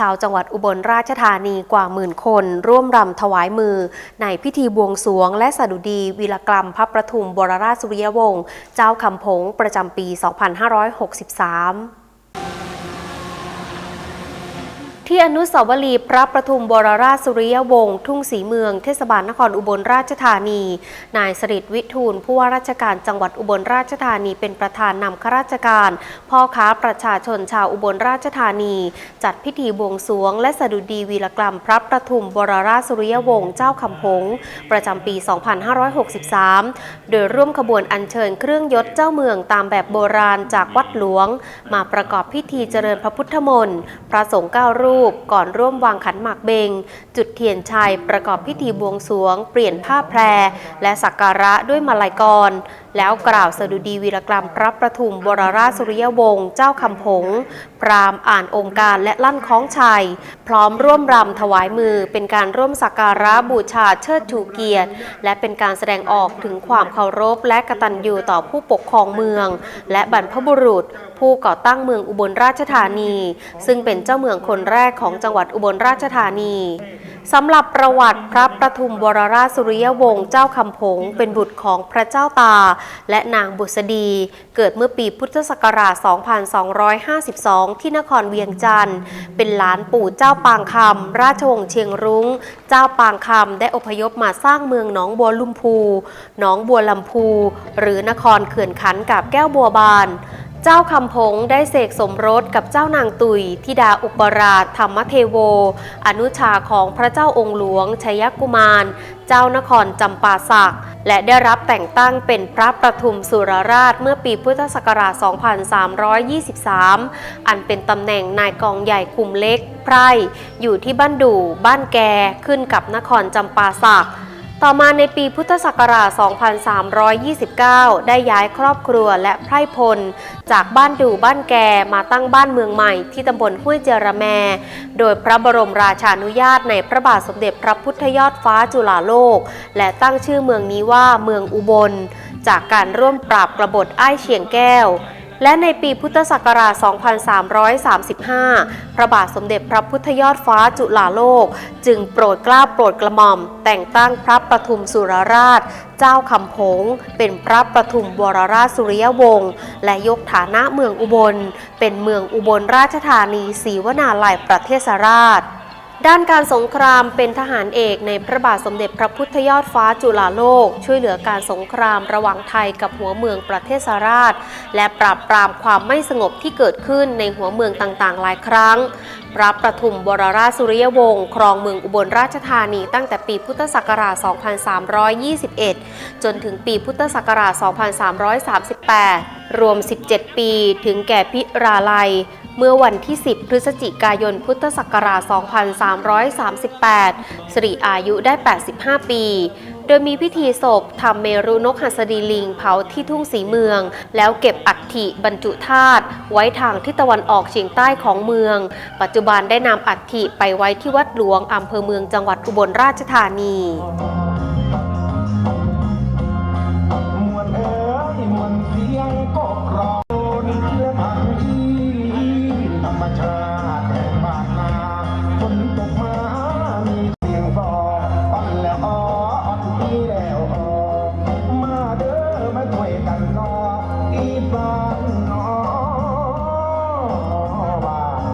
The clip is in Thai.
ชาวจังหวัดอุบลราชธานีกว่าหมื่นคน ร่วมรำถวายมือ ในพิธีบวงสรวง และสดุดีวีรกรรมพระประทุมบรราชสุริยวงศ์เจ้าคำผงประจำปี 2563 ที่อนุสาวรีย์พระประทุมบรราชสุริยวงศ์ทุ่งศรีเมืองเทศบาลนครอุบลราชธานี นายสริตวิทูลผู้ว่าราชการจังหวัดอุบลราชธานีเป็นประธานนำข้าราชการ พ่อค้าประชาชนชาวอุบลราชธานี จัดพิธีบวงสรวง และสดุดีวีรกรรม พระประทุมบรราชสุริยวงศ์เจ้าคำพงประจำปี 2563 โดยร่วมขบวนอัญเชิญเครื่องยศเจ้าเมืองตามแบบโบราณจากวัดหลวง มาประกอบพิธีเจริญพระพุทธมนต์พระสงฆ์เก้ารูปก่อนร่วมวางขันหมากเบง จุดเทียนชัยประกอบพิธีบวงสรวง เปลี่ยนผ้าแพร และสักการะด้วยมาลัยกรแล้วกล่าวสดุดีวีรกรรมพระประทุมบรราชสุริยวงศ์เจ้าคำผง พรามอ่านองค์การและลั่นคล้องชัย พร้อมร่วมรำถวายมือ เป็นการร่วมสักการะบูชาเชิดชูเกียรติ และเป็นการแสดงออกถึงความเคารพและกตัญญูต่อผู้ปกครองเมือง และบรรพบุรุษ ผู้ก่อตั้งเมืองอุบลราชธานี ซึ่งเป็นเจ้าเมืองคนแรกของจังหวัดอุบลราชธานี สำหรับประวัติพระประทุมวรราชสุริยวงศ์เจ้าคำผง เป็นบุตรของพระเจ้าตา และนางบุษดี เกิดเมื่อปีพุทธศักราช 2252 ที่นครเวียงจันทร์ เป็นหลานปู่เจ้าปางคำราชวงศ์เชียงรุง้ง เจ้าปางคำได้อพยพมาสร้างเมืองหนองบัวลุมพู หนองบัวลำพู หรือนครเขื่อนขันกับแก้วบัวบาน เจ้าคำพงได้เสกสมรสกับเจ้านางตุยธิดาอุปราชธรรมเทโว อนุชาของพระเจ้าองค์หลวงชัยกุมาร เจ้านครจำปาสัก และได้รับแต่งตั้งเป็นพระประทุมสุรราชเมื่อปีพุทธศักราช 2323 อันเป็นตำแหน่งนายกองใหญ่คุมเล็กไพร่อยู่ที่บ้านดู่บ้านแกขึ้นกับนครจำปาสัก ต่อมาในปีพุทธศักราช 2329 ได้ย้ายครอบครัวและไพร่พล จากบ้านดูบ้านแกมาตั้งบ้านเมืองใหม่ที่ตำบลห้วยเจรแม โดยพระบรมราชานุญาตในพระบาทสมเด็จพระพุทธยอดฟ้าจุฬาโลก และตั้งชื่อเมืองนี้ว่าเมืองอุบล จากการร่วมปราบกบฏอ้ายเฉียงแก้ว และในปีพุทธศักราช 2335 พระบาทสมเด็จพระพุทธยอดฟ้าจุฬาโลก จึงโปรดกล้าโปรดกระหม่อม แต่งตั้งพระประทุมสุรราช เจ้าคำผงเป็นพระประทุมวรราชสุริยวงศ์และยกฐานะเมืองอุบล เป็นเมืองอุบลราชธานีศรีวนาลัยประเทศราช ด้านการสงครามเป็นทหารเอกในพระบาทสมเด็จพระพุทธยอดฟ้าจุฬาโลก ช่วยเหลือการสงครามระหว่างไทยกับหัวเมืองประเทศสราช และปราบปรามความไม่สงบที่เกิดขึ้นในหัวเมืองต่างๆ หลายครั้ง พระประทุมวรราชสุริยวงศ์ครองเมืองอุบลราชธานีตั้งแต่ปีพุทธศักราช 2321 จนถึงปีพุทธศักราช 2338 รวม 17 ปี ถึงแก่พิราลัย เมื่อวันที่ 10 พฤศจิกายน พุทธศักราช 2338 สิริอายุได้ 85 ปี โดยมีพิธีศพทำเมรุนกหัสดีลิงเผาที่ทุ่งสีเมือง แล้วเก็บอัฐิบรรจุธาตุไว้ทางทิศตะวันออกเฉียงใต้ของเมือง ปัจจุบันได้นำอัฐิไปไว้ที่วัดหลวงอำเภอเมืองจังหวัดอุบลราชธานีาแ